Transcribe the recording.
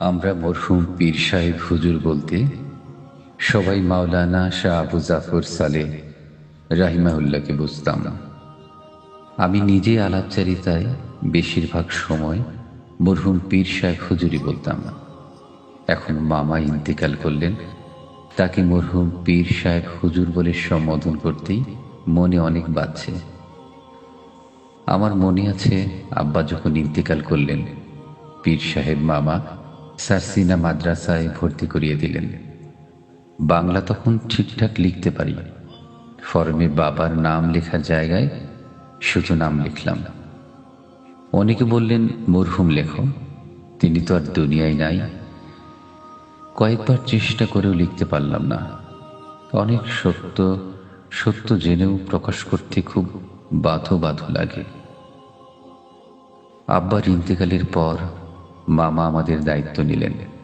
আমরা মরহুম পীর সাহেব হুজুর বলতে, সবাই মাওলানা শাহ আবু জাফর সালে রাহিমাউল্লাহকে বুঝতাম। আমি নিজে আলাপচারিতায় বেশিরভাগ সময় মরহুম পীর সাহেব হুজুরি বলতাম। এখন মামা ইন্তেকাল করলেন, তাকে মরহুম পীর সাহেব হুজুর বলে সম্বোধন করতেই মনে অনেক বাজছে। আমার মনে আছে, আব্বা যখন ইন্তেকাল করলেন, পীর সাহেব মামা সারসিনা মাদ্রাসায় ভর্তি করিয়ে দিলেন। বাংলা তখন ঠিকঠাক লিখতে পারি। ফর্মে বাবার নাম লেখার জায়গায় শুধু নাম লিখলাম। অনেকে বললেন, মরহুম লেখো। তিনি তো আর দুনিয়ায় নাই। কয়েকবার চেষ্টা করেও লিখতে পারলাম না। অনেক সত্য সত্য জেনেও প্রকাশ করতে খুব বাধো বাধো লাগে। আব্বার ইন্তেকালের পর মামা আমাদের দায়িত্ব নিলেন।